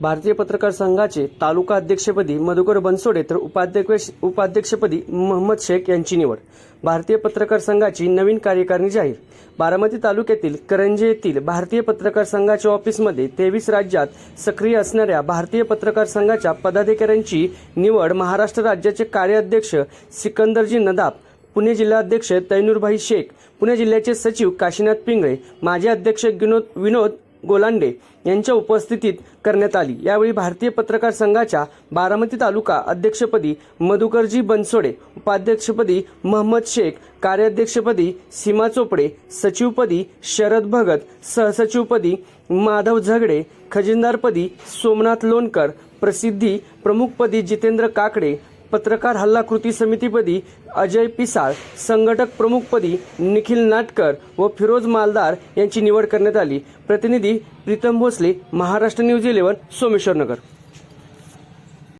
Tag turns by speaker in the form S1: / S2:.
S1: भारतीय पत्रकार संघाचे तालुका अध्यक्षपदी मधुकर बनसोडे तर उपाध्यक्ष उपाध्यक्षपदी महम्मद शेख यांची निवड. भारतीय पत्रकार संघाची नवीन कार्यकारिणी जाहीर. बारामती तालुक्यातील करंजे येथील भारतीय पत्रकार संघाच्या ऑफिसमध्ये तेवीस राज्यात सक्रिय असणाऱ्या भारतीय पत्रकार संघाच्या पदाधिकाऱ्यांची निवड महाराष्ट्र राज्याचे कार्याध्यक्ष सिकंदरजी नदाब पुणे जिल्हाध्यक्ष तैनूरभाई शेख पुणे जिल्ह्याचे सचिव काशीनाथ पिंगळे माजी अध्यक्ष विनोद विनोद गोलांडे यांच्या उपस्थितीत करण्यात आली. यावेळी भारतीय पत्रकार संघाच्या बारामती तालुका अध्यक्षपदी मधुकरजी बनसोडे उपाध्यक्षपदी महम्मद शेख कार्याध्यक्षपदी सीमा चोपडे सचिवपदी शरद भगत सहसचिवपदी माधव झगडे खजिनदारपदी सोमनाथ लोणकर प्रसिद्धी प्रमुखपदी जितेंद्र काकडे पत्रकार हल्ला कृती समितीपदी अजय पिसाळ संघटक प्रमुखपदी निखिल नाटकर व फिरोज मालदार यांची निवड करण्यात आली. प्रतिनिधी प्रीतम भोसले महाराष्ट्र न्यूज इलेव्हन सोमेश्वर नगर.